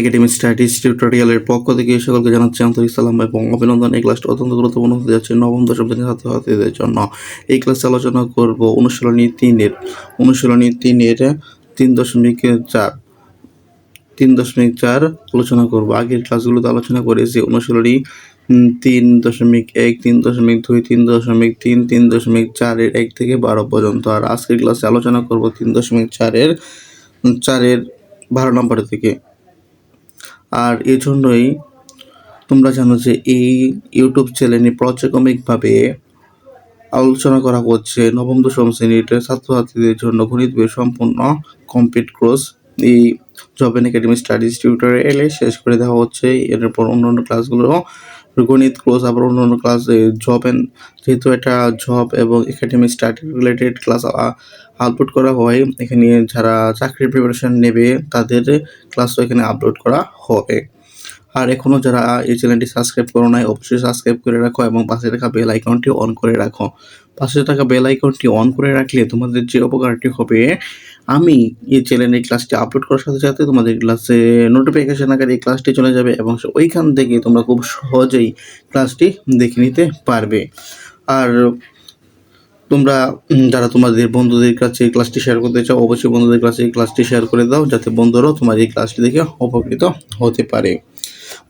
Academy স্ট্যাটিস টিউটোরিয়ালের পক্ষ থেকে সকলকে জানাচ্ছি আন্তরিক সালাম এবং অভিনন্দন। এই ক্লাসটা অত্যন্ত গুরুত্বপূর্ণ হতে যাচ্ছে নবম, দশম শ্রেণির ছাত্রছাত্রীদের জন্য। এই ক্লাসে আলোচনা করব অনুশীলনী তিনের। অনুশীলনী তিনের তিন দশমিক চার। তিন দশমিক চার আলোচনা করব। আগের ক্লাসগুলোতে আলোচনা করেছি অনুশীলনী তিন দশমিক এক, তিন দশমিক দুই, তিন দশমিক তিন তিন দশমিক চারের এক থেকে বারো পর্যন্ত। আর আজকের ক্লাসে আলোচনা করব তিন দশমিক চারের চারের বারো নম্বর থেকে। আর এজন্যই জন্যই তোমরা জানো যে এই ইউটিউব চ্যানেলে পর্যায়ক্রমিকভাবে আলোচনা করা হচ্ছে নবম দশম শ্রেণির ছাত্রছাত্রীদের জন্য গণিত বই সম্পূর্ণ কমপ্লিট কোর্স এই জব এন্ড একাডেমি স্টাডিজ এলে শেষ করে দেওয়া হচ্ছে। এরপর অন্যান্য ক্লাসগুলো গণিত ক্লোজ আবার অন্য অন্য ক্লাস জব এন্ড যেহেতু এটা জব এবং academy study related class upload করা হয়, এখানে যারা চাকরির প্রিপারেশন নেবে, তাদের ক্লাসও এখানে আপলোড করা হবে। আর এখনও যারা এই চ্যানেলটি সাবস্ক্রাইব করো নাই, অবশ্যই সাবস্ক্রাইব করে রাখো এবং পাশে থাকা বেল আইকনটি অন করে রাখো। পাশে থাকা বেল আইকনটি অন করে রাখলে তোমাদের যে উপকারটি হবে আমি এই চ্যানেলের ক্লাসটি আপলোড করার সাথে সাথে তোমাদের ক্লাসে নোটিফিকেশন আকারে এই ক্লাসটি চলে যাবে এবং ওইখান থেকে তোমরা খুব সহজেই ক্লাসটি দেখে নিতে পারবে। আর তোমরা যারা তোমাদের বন্ধুদের কাছে এই ক্লাসটি শেয়ার করতে চাও, অবশ্যই বন্ধুদের কাছে এই ক্লাসটি শেয়ার করে দাও, যাতে বন্ধুরাও তোমার এই ক্লাসটি দেখে উপকৃত হতে পারে।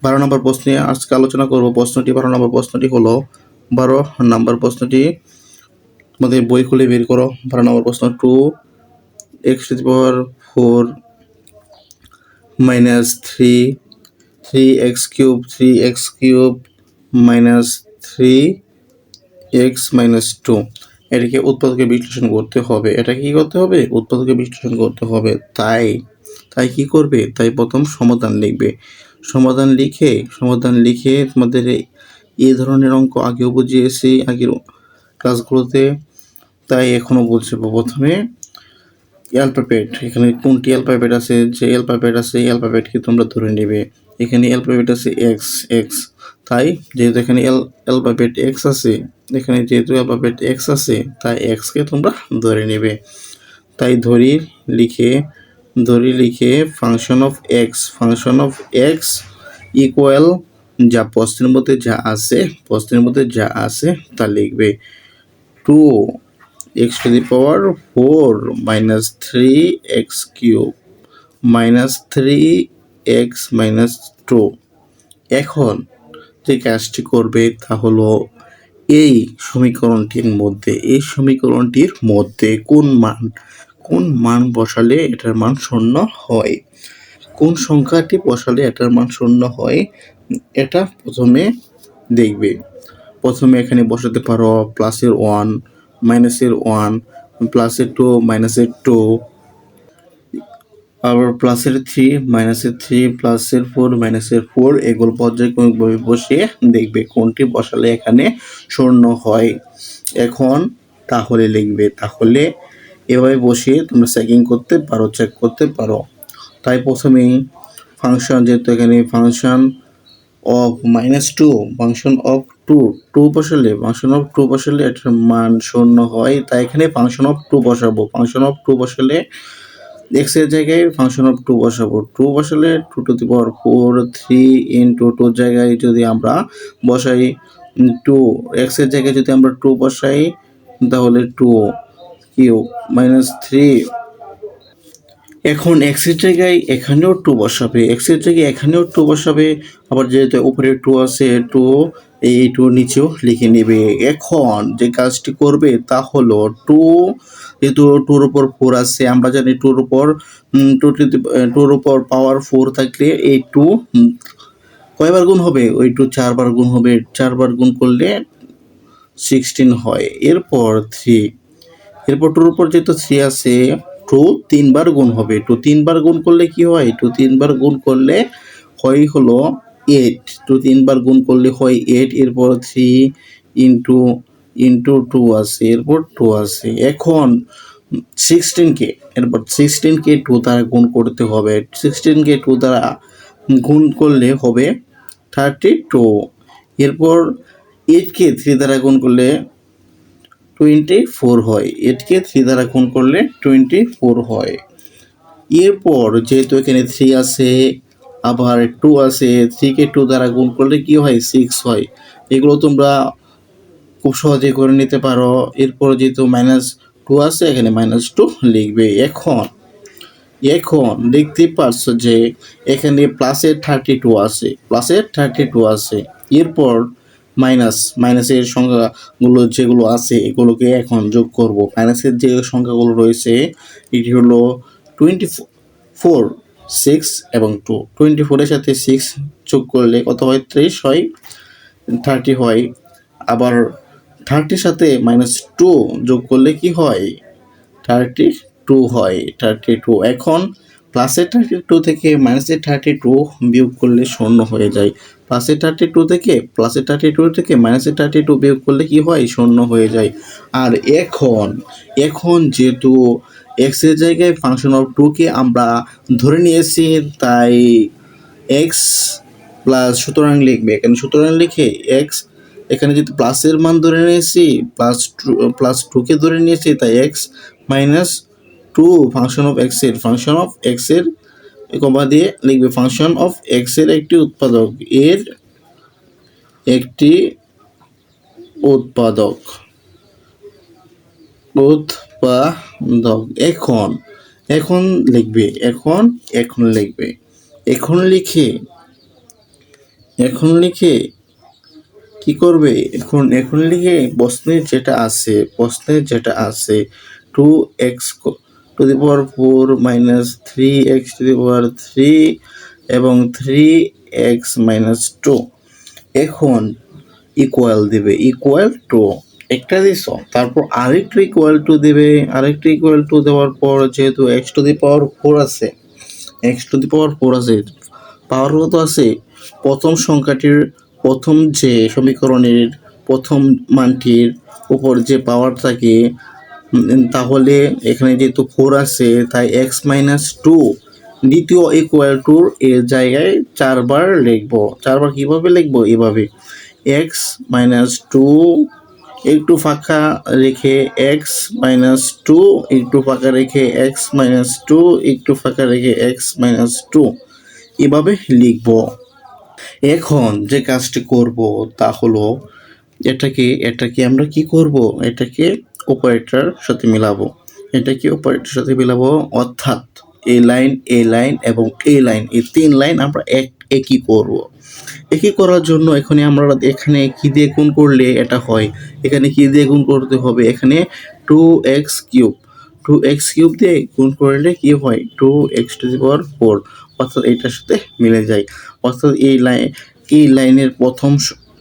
বারো নম্বর প্রশ্নে আজকে আলোচনা করব প্রশ্নটি। বারো নম্বর প্রশ্নটি হলো, বারো নম্বর প্রশ্নটি, তোমাদের বই খুলে বের করো। বারো নম্বর প্রশ্ন two x to the power four minus three three x cube three x cube minus three x minus two এটাকে উৎপাদকে বিশ্লেষণ করতে হবে। এটা কি করতে হবে? উৎপাদকে বিশ্লেষণ করতে হবে। তাই তাই কি করবে? তাই প্রথম সমাধান লিখবে। সমাধান লিখে সমাধান লিখে তোমাদের এই ধরনের অঙ্ক আগেও বুঝিয়েছি আগের ক্লাসগুলোতে তাই এখনও বলছি প্রথমে অ্যালফাবেট এখানে কোনটি অ্যালফাবেট আছে? যে অ্যালফাবেট আছে, এই অ্যালফাবেটকে তোমরা ধরে নেবে। এখানে অ্যালফাবেট আছে এক্স এক্স তাই যেহেতু এখানে এল অ্যালফাবেট এক্স আছে, এখানে যেহেতু অ্যালফাবেট এক্স আছে, তাই এক্সকে তোমরা ধরে নেবে। তাই ধরি লিখে ধরি লিখে function of x function of x equal যা প্রশ্নের মধ্যে যা আছে, প্রশ্নের মধ্যে যা আছে তা লিখবে। Two x to the power four minus three x cube minus three x minus two এখন যে কাজটি করবে তা হলো এই সমীকরণটির মধ্যে, এই সমীকরণটির মধ্যে কোন মান কোন মান বসালে এটার মান শূন্য হয়? কোন সংখ্যাটি বসালে এটার মান শূন্য হয়? এটা প্রথমে দেখবে। প্রথমে এখানে বসাতে পারো প্লাসের ওয়ান মাইনাসের ওয়ান প্লাসের টু মাইনাসের টু আবার প্লাসের থ্রি মাইনাসের থ্রি প্লাসের ফোর মাইনাসের ফোর এগুলো পর্যায়ক্রমিকভাবে বসিয়ে দেখবে কোনটি বসালে এখানে শূন্য হয়। এখন তাহলে লিখবে, তাহলে এভাবে বসিয়ে তোমরা চেকিং করতে পারো চেক করতে পারো। তাই প্রথমেই ফাংশন যেহেতু এখানে function of minus two function of two two বসালে ফাংশন অফ টু বসালে এটার মান শূন্য হয়, তাই এখানে ফাংশন অফ টু বসাবো। ফাংশন অফ টু বসালে এক্সের জায়গায় ফাংশন অফ টু বসাবো। টু বসালে two to the power four, three into টুর জায়গায় যদি আমরা বসাই, টু এক্সের জায়গায় যদি আমরা টু বসাই, তাহলে টু কিউ মাইনাস থ্রি। এখন এক্সের জায়গায় এখানেও টু বসাবে। এক্সের জায়গায় এখানেও টু বসাবে, আবার যেহেতু উপরে টু আছে, টু এই টু নিচেও লিখে নেবে। এখন যে কাজটি করবে তা হলো টু যেহেতু টুর উপর ফোর আছে, আমরা জানি টুর উপর টু টুর উপর পাওয়ার ফোর থাকলে এই টু কয়বার গুণ হবে? ওই টু চারবার গুণ হবে। চারবার গুণ করলে সিক্সটিন হয়। এরপর থ্রি এরপর টুর উপর যেহেতু থ্রি আছে টু তিনবার গুণ হবে। টু তিনবার গুণ করলে কি হয়? টু তিনবার গুণ করলে হয় হলো এইট টু তিনবার গুণ করলে হয় এইট এরপর থ্রি ইন্টু ইন্টু টু আছে এরপর টু আছে এখন সিক্সটিনকে এরপর সিক্সটিনকে টু দ্বারা গুণ করতে হবে। সিক্সটিনকে টু দ্বারা গুণ করলে হবে থার্টি টু এরপর এইটকে থ্রি দ্বারা গুণ করলে টোয়েন্টি ফোর হয় এইটকে থ্রি দ্বারা গুণ করলে টোয়েন্টি ফোর হয়। এরপর যেহেতু এখানে থ্রি আছে আবার টু আছে থ্রিকে টু দ্বারা গুণ করলে কি হয়? সিক্স হয়। এগুলো তোমরা খুব সহজে করে নিতে পারো। এরপর যেহেতু মাইনাস টু আছে, এখানে মাইনাস টু লিখবে। এখন এখন দেখতে পারছ যে এখানে প্লাসের থার্টি টু আছে প্লাসের থার্টি টু আছে। এরপর মাইনাস মাইনাসের সংখ্যাগুলো যেগুলো আছে, এগুলোকে এখন যোগ করব। মাইনাসের যে সংখ্যাগুলো রয়েছে, এটি হলো টোয়েন্টি ফোর সিক্স এবং টু টোয়েন্টি ফোরের সাথে সিক্স যোগ করলে কত হয়? ত্রিশ হয়। থার্টি হয়। আবার থার্টির সাথে মাইনাস টু যোগ করলে কি হয়? থার্টি টু হয়। থার্টি টু এখন প্লাসের থার্টি টু থেকে মাইনাসের থার্টি টু বিয়োগ করলে শূন্য হয়ে যায়। প্লাসের থার্টি টু থেকে প্লাসের থার্টি টু থেকে মাইনাসের থার্টি টু বিয়োগ করলে কি হয়? শূন্য হয়ে যায়। আর এখন এখন যেহেতু এক্সের জায়গায় ফাংশন অফ টুকে আমরা ধরে নিয়েছি, তাই এক্স প্লাস সুতরাং লিখবে। এখানে সুতরাং লিখে এক্স এখানে যদি প্লাসের মান ধরে নিয়েছি প্লাস টু প্লাস টুকে ধরে নিয়েছি, তাই x minus two function of এক্সের ফাংশন অফ এক্সের কমা দিয়ে লিখবে। ফাংশন অফ এক্সের একটি উৎপাদক, এর একটি উৎপাদক। উৎপাদক এখন এখন লিখবে, এখন এখন লিখবে, এখন লিখে এখন লিখে কি করবে? এখন এখন লিখে প্রশ্নের যেটা আছে প্রশ্নের যেটা আছে two x to the power four minus three x to the power three এবং থ্রি এক্স মাইনাস টু। এখন ইকুয়াল দেবে ইকুয়াল টু একটা দিস তারপর আরেকটু ইকুয়াল টু দেবে। আরেকটু ইকুয়াল টু দেওয়ার পর যেহেতু x to the power four আছে x to the power four আছে পাওয়ার কত আছে? প্রথম সংখ্যাটির প্রথম যে সমীকরণের প্রথম মানটির উপর যে পাওয়ার থাকে তাহলে এখানে যেহেতু ফোর আছে, তাই এক্স মাইনাস টু দ্বিতীয় ইকুয়াল টুর এর জায়গায় চারবার লিখব। চারবার কীভাবে লিখব? এভাবে। এক্স মাইনাস টু একটু ফাঁকা রেখে এক্স মাইনাস টু একটু ফাঁকা রেখে এক্স মাইনাস টু একটু ফাঁকা রেখে এক্স মাইনাস টু এভাবে লিখব। এখন যে কাজটি করব তা হলো এটাকে এটাকে আমরা কি করব? এটাকে অপারেটর সাথে মিলাবো। এটাকে অপারেটর সাথে মিলাবো, অর্থাৎ এ লাইন এ লাইন এবং এ লাইন এই তিন লাইন আমরা এক, একই করব। একই করার জন্য এখানে আমরা এখানে কি দিয়ে গুণ করলে এটা হয়? এখানে কি দিয়ে গুণ করতে হবে? এখানে two x cube two x cube দিয়ে গুণ করলে কি হয়? Two x to the power four অর্থাৎ এটার সাথে মিলে যায়। অর্থাৎ এই লাইন এই লাইনের প্রথম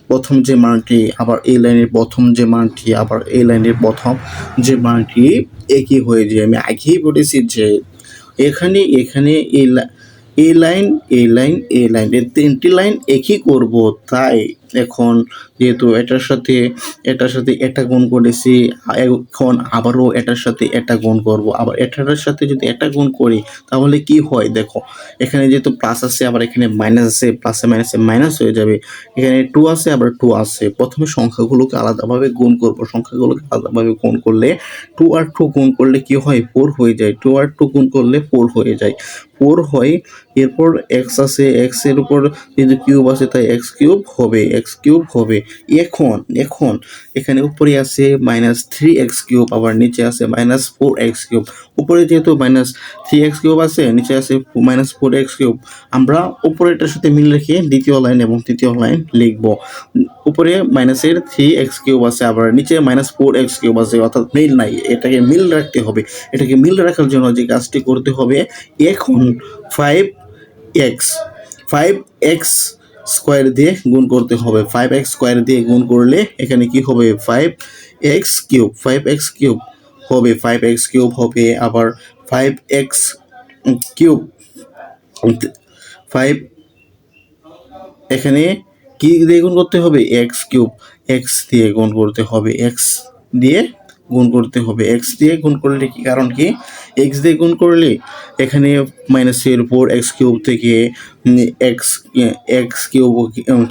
প্রথম যে মানটি, আবার এই লাইনের প্রথম যে মানটি, আবার এই লাইনের প্রথম যে মানটি একই হয়ে যায়। আমি আগেই বলেছি যে এখানে এখানে এই লা- এই লাইন এই লাইন এই লাইন এর তিনটি লাইন একই করব তাই এখন যেহেতু এটার সাথে এটার সাথে এটা গুণ করেছি, এখন আবারও এটার সাথে এটা গুণ করব। আবার এটার সাথে যদি এটা গুণ করি, তাহলে কি হয় দেখো, এখানে যেহেতু প্লাস আছে, আবার এখানে মাইনাস আছে প্লাসে মাইনাসে মাইনাস হয়ে যাবে। এখানে টু আছে, আবার টু আছে। প্রথমে সংখ্যাগুলোকে আলাদাভাবে গুণ করব। সংখ্যাগুলোকে আলাদাভাবে গুণ করলে টু আর টু গুণ করলে কি হয়? ফোর হয়ে যায়। টু আর টু গুণ করলে ফোর হয়ে যায়। ফোর হয়, এরপর এক্স আছে এক্সের উপর যেহেতু কিউব আছে, তাই এক্স কিউব হবে। এক্স কিউব হবে। এখন এখন, এখানে উপরে আছে মাইনাস থ্রি এক্স কিউব আবার নিচে আছে মাইনাস ফোর এক্স কিউব উপরে যেহেতু মাইনাস থ্রি এক্স কিউব আছে, নিচে আছে মাইনাস ফোর এক্স কিউব আমরা উপরেটার সাথে মিল রেখে দ্বিতীয় লাইন এবং তৃতীয় লাইন লিখব। উপরে মাইনাসের থ্রি এক্স কিউব আছে, আবার নিচে মাইনাস ফোর এক্স কিউব আছে, অর্থাৎ মিল নাই। এটাকে মিল রাখতে হবে। এটাকে মিল রাখার জন্য যে কাজটি করতে হবে, এখন five x five x square দিয়ে গুণ করতে হবে। ফাইভ এক্স স্কোয়ার দিয়ে গুণ করলে এখানে কি হবে? Five x cube five x cube হবে। ফাইভ এক্স কিউব হবে আবার ফাইভ এক্স কিউব ফাইভ এখানে কি দিয়ে গুণ করতে হবে? এক্স কিউব এক্স দিয়ে গুণ করতে হবে। এক্স দিয়ে গুণ করতে হবে। এক্স দিয়ে গুণ করলে কি কারণ কি? এক্স দিয়ে গুণ করলে এখানে মাইনাসের উপর এক্স কিউব থেকে এক্স এক্স কিউব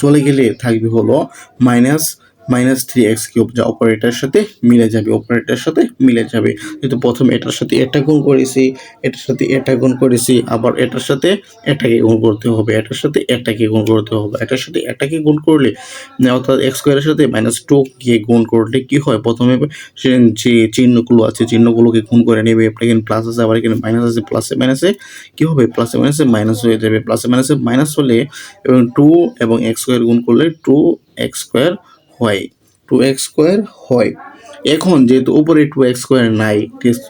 চলে গেলে থাকবে হলো minus minus three x cube যা অপারেটার সাথে মিলে যাবে অপারেটার সাথে মিলে যাবে। যেহেতু প্রথম এটার সাথে এটা গুণ করেছি, এটার সাথে এটা গুণ করেছি, আবার এটার সাথে এটাকে গুণ করতে হবে, এটার সাথে এটাকে গুণ করতে হবে। এটার সাথে এটাকে গুণ করলে, অর্থাৎ এক্স স্কোয়ারের সাথে মাইনাস টু কে গুণ করলে কি হয়? প্রথমে যে চিহ্নগুলো আছে, চিহ্নগুলোকে গুণ করে নেবে এখানে প্লাস আছে, আবার এখানে মাইনাস আছে প্লাসে মাইনাসে কি হবে? প্লাসে মাইনাসে মাইনাস হয়ে যাবে। প্লাসে মাইনাসে মাইনাস হলে, এবং টু এবং এক্স স্কোয়ার গুণ করলে টু এক্স স্কোয়ার হয়। টু এক্স স্কোয়ার হয়। এখন যেহেতু উপরে টু এক্স স্কোয়ার নাই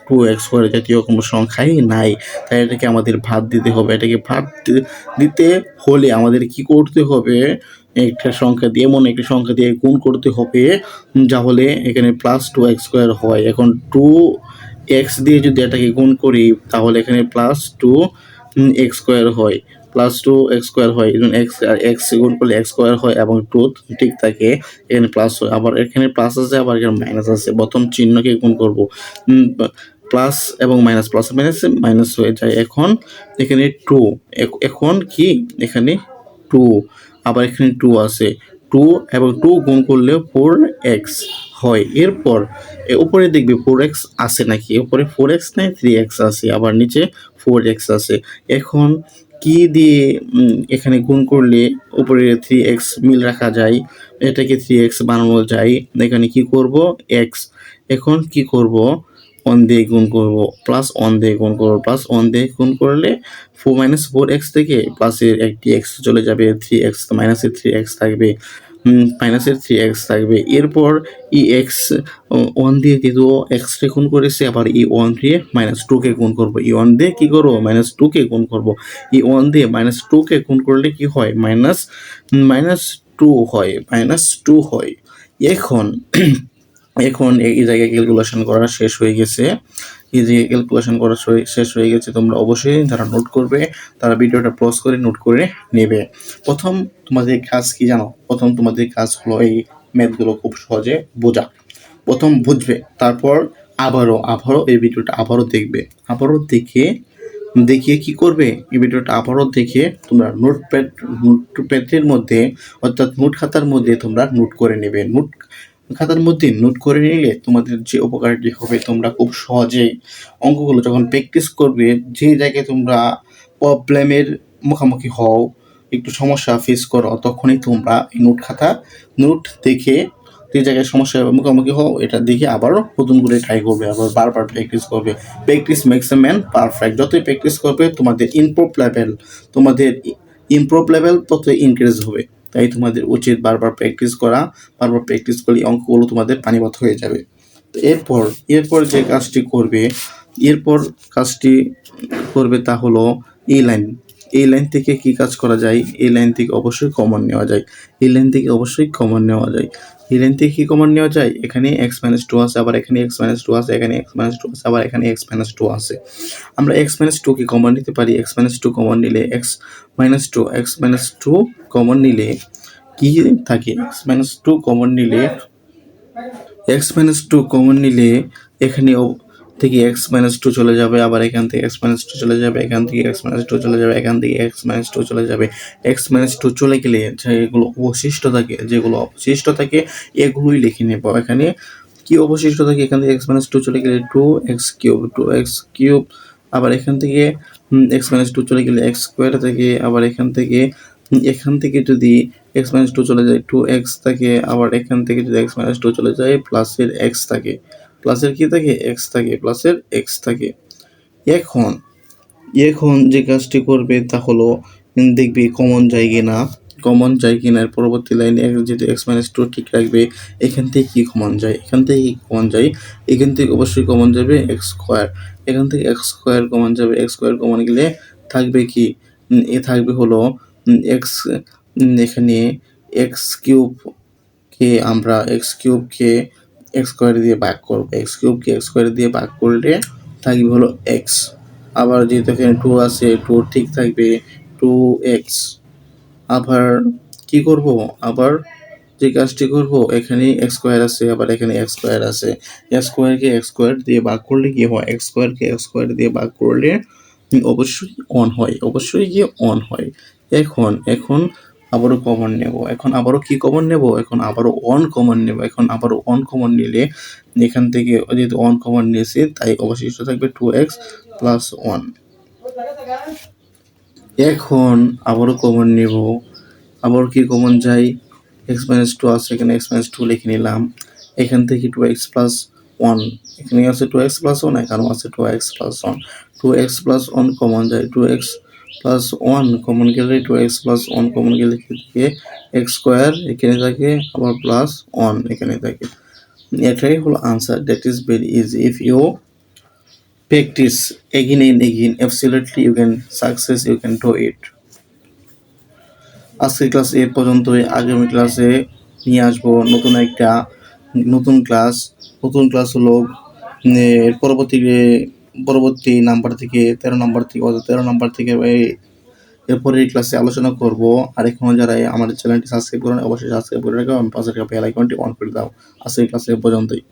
টু এক্স স্কোয়ার জাতীয় কোনো সংখ্যাই নাই, তাই এটাকে আমাদের ভাত দিতে হবে। এটাকে ভাত দিতে হলে আমাদের কি করতে হবে? একটা সংখ্যা দিয়ে, এমন একটা সংখ্যা দিয়ে গুণ করতে হবে, যা হলে এখানে প্লাস টু এক্স স্কোয়ার হয়। এখন টু এক্স দিয়ে যদি এটাকে গুণ করি, তাহলে এখানে প্লাস টু এক্স স্কোয়ার হয়। প্লাস টু এক্স স্কোয়ার হয় এবং এক্স এক্স গুণ করলে এক্স স্কোয়ার হয় এবং টু ঠিক থাকে, এখানে প্লাস হয়। আবার এখানে প্লাস আছে, আবার এখানে মাইনাস আছে। প্রথম চিহ্নকে গুণ করব। প্লাস এবং মাইনাস প্লাস মাইনাস মাইনাস হয়ে যায় এখন এখানে টু এখন কি? এখানে টু আবার এখানে টু আছে। টু এবং টু গুণ করলে ফোর এক্স হয়। এরপর উপরে দেখবে ফোর এক্স আছে নাকি? উপরে ফোর এক্স নাই থ্রি এক্স আছে। আবার নিচে ফোর এক্স আছে। এখন কি দিয়ে এখানে গুণ করলে উপরে থ্রি এক্স মিল রাখা যায়, এটাকে থ্রি এক্স বানানো যায়, এখানে কি করব? এক্স এখন কি করব? অন দিয়ে গুণ করব প্লাস অন দিয়ে গুণ করব প্লাস অন দিয়ে গুণ করলে ফোর মাইনাস ফোর এক্স থেকে প্লাসের একটি এক্স চলে যাবে থ্রি এক্স মাইনাসের থ্রি এক্স থাকবে। মাইনাসের থ্রি এক্স থাকবে। এরপর ই এক্স ওয়ান দিয়ে যেহেতু এক্স রে গুণ করেছে, আবার ই ওয়ান দিয়ে মাইনাস টুকে গুণ করব। ই ওয়ান দিয়ে কী করব? মাইনাস টুকে গুণ করব। ই ওয়ান দিয়ে মাইনাস টুকে গুণ করলে কি হয়? মাইনাস মাইনাস টু হয় মাইনাস টু হয়। এখন এখন এই জায়গায় ক্যালকুলেশন করা শেষ হয়ে গেছে। এই যে ক্যালকুলেশন করা শেষ হয়ে গেছে, তোমরা অবশ্যই যারা নোট করবে, তারা ভিডিওটা পজ করে নোট করে নেবে। প্রথম তোমাদের কাজ কি জানো? প্রথম তোমাদের কাজ হলো এই ম্যাথগুলো খুব সহজে বোঝা। প্রথম বুঝবে, তারপর আবারও আবারও এই ভিডিওটা আবারও দেখবে। আবারও দেখে, দেখিয়ে কি করবে? এই ভিডিওটা আবারও দেখে তোমরা নোটপ্যাড নোটপ্যাডের মধ্যে, অর্থাৎ নোট খাতার মধ্যে তোমরা নোট করে নেবে। নোট খাতার মধ্যে নোট করে নিলে তোমাদের যে উপকারটি হবে, তোমরা খুব সহজেই অঙ্কগুলো যখন প্র্যাকটিস করবে, যে জায়গায় তোমরা প্রবলেমের মুখোমুখি হও, একটু সমস্যা ফেস করো, তখনই তোমরা এই নোট খাতা নোট দেখে যে জায়গায় সমস্যা মুখোমুখি হও, এটা দেখে আবারও নতুন করে ট্রাই করবে, আবার বারবার প্র্যাকটিস করবে। Practice makes a man perfect যতই প্র্যাকটিস করবে, তোমাদের ইমপ্রুভ লেভেল তোমাদের ইমপ্রুভ লেভেল ততই ইনক্রিজ হবে। তাই তোমাদের উচিত বারবার প্র্যাকটিস করা, বারবার প্র্যাকটিস করলে অঙ্কগুলো তোমাদের পানিপথ হয়ে যাবে। তো এরপর এরপর যে কাজটি করবে, এরপর কাজটি করবে তা হলো এই লাইন এই লাইন থেকে কি কাজ করা যায়? এই লাইন থেকে অবশ্যই কমন নেওয়া যায়। এই লাইন থেকে অবশ্যই কমন নেওয়া যায়। এই লাইন থেকে কি কমন নেওয়া যায় এখানে এক্স মাইনাস টু আছে আবার এখানে এক্স মাইনাস টু আছে এখানে এক্স মাইনাস টু আছে আবার এখানে এক্স মাইনাস টু আছে আমরা এক্স মাইনাস কি কমন নিতে পারি এক্স মাইনাস টু কমন নিলে x minus two x minus two common নিলে কি থাকে এক্স মাইনাস টু কমন নিলে এক্স মাইনাস টু কমন নিলে এখানে থেকে এক্স মাইনাস টু চলে যাবে, আবার এখান থেকে এক্স মাইনাস টু চলে যাবে, এখান থেকে এক্স মাইনাস টু চলে যাবে, এখান থেকে এক্স মাইনাস টু চলে যাবে। এক্স মাইনাস টু চলে গেলে যেগুলো অবশিষ্ট থাকে, যেগুলো অবশিষ্ট থাকে, এগুলোই লিখে নেব। এখানে কি অবশিষ্ট থাকে? এখান থেকে এক্স মাইনাস টু চলে গেলে two x cube two x cube আবার এখান থেকে এক্স মাইনাস টু চলে গেলে এক্স স্কোয়ার থাকে, আবার এখান থেকে এখান থেকে যদি এক্স মাইনাস টু চলে যায় টু এক্স থাকে, আবার এখান থেকে যদি এক্স মাইনাস টু চলে যায় প্লাসের এক্স থাকে। প্লাসের কি থাকে? এক্স থাকে। প্লাসের এক্স থাকে। এখন এখন যে কাজটি করবে তা হলো, দেখবি কমন যায় কিনা। কমন যায় কিনা, এর পরবর্তী লাইনে যেহেতু এক্স মাইনাস টু ঠিক রাখবে, এখান থেকে কি কমন যায়? এখান থেকে কি কমন যায়? এখান থেকে অবশ্যই কমন যাবে এক্স স্কোয়ার এখান থেকে এক্স স্কোয়ার কমন যাবে। এক্স স্কোয়ার কমন গেলে থাকবে কি? এ থাকবে হলো এক্স এখানে এক্স কিউব কে আমরা এক্স কিউবকে এক্স স্কোয়ার দিয়ে ভাগ করব। এক্স কিউবকে এক্স স্কোয়ার দিয়ে ভাগ করলে থাকবে হলো এক্স আবার যেহেতু এখানে টু আছে টু ঠিক থাকবে টু এক্স আবার কি করব? আবার যে কাজটি করব এখানে এক্স স্কোয়ার আছে, আবার এখানে এক্স স্কোয়ার আছে। এক্স স্কোয়ারকে এক্স স্কোয়ার দিয়ে ভাগ করলে কি হয়? এক্স স্কোয়ারকে এক্স স্কোয়ার দিয়ে ভাগ করলে অবশ্যই অন হয়, অবশ্যই গিয়ে অন হয়। এখন এখন আবারও কমন নেব। এখন আবারও কি কমন নেব? এখন আবারও অন কমন নেব। এখন আবারও অন কমন নিলে এখান থেকে যেহেতু অন কমন নিয়েছি, তাই অবশিষ্ট থাকবে টু এক্স প্লাস ওয়ান এখন আবারও কমন নেব। আবার কি কমন যাই এক্স মাইনাস টু আছে, এখানে এক্স মাইনাস টু লিখে নিলাম। এখান থেকে টু এক্স প্লাস ওয়ান এখানে আছে টু এক্স প্লাস ওয়ান এখানেও আছে two x plus one two x plus one common যায়। Two x plus one common গেলে two x plus one common গেলে থাকে? এক্স স্কোয়ার এখানে থাকে, আবার প্লাস ওয়ান এখানে থাকে। এটাই হলো answer that is very easy if you practice again and again, absolutely you can success, you can do it. আজকের ক্লাস এ পর্যন্তই। আগামী ক্লাসে নিয়ে আসব নতুন একটা, নতুন ক্লাস নতুন ক্লাস হলো এর পরবর্তী পরবর্তী নাম্বার থেকে তেরো নাম্বার থেকে, অর্থাৎ তেরো নাম্বার থেকে এরপরের ক্লাসে আলোচনা করব। আর এখনও যারা আমাদের চ্যানেলটি সাবস্ক্রাইব করেন, অবশ্যই সাবস্ক্রাইব করে রাখো এবং পাশে বেল আইকনটি অন করে দাও। আজকের ক্লাসে পর্যন্তই।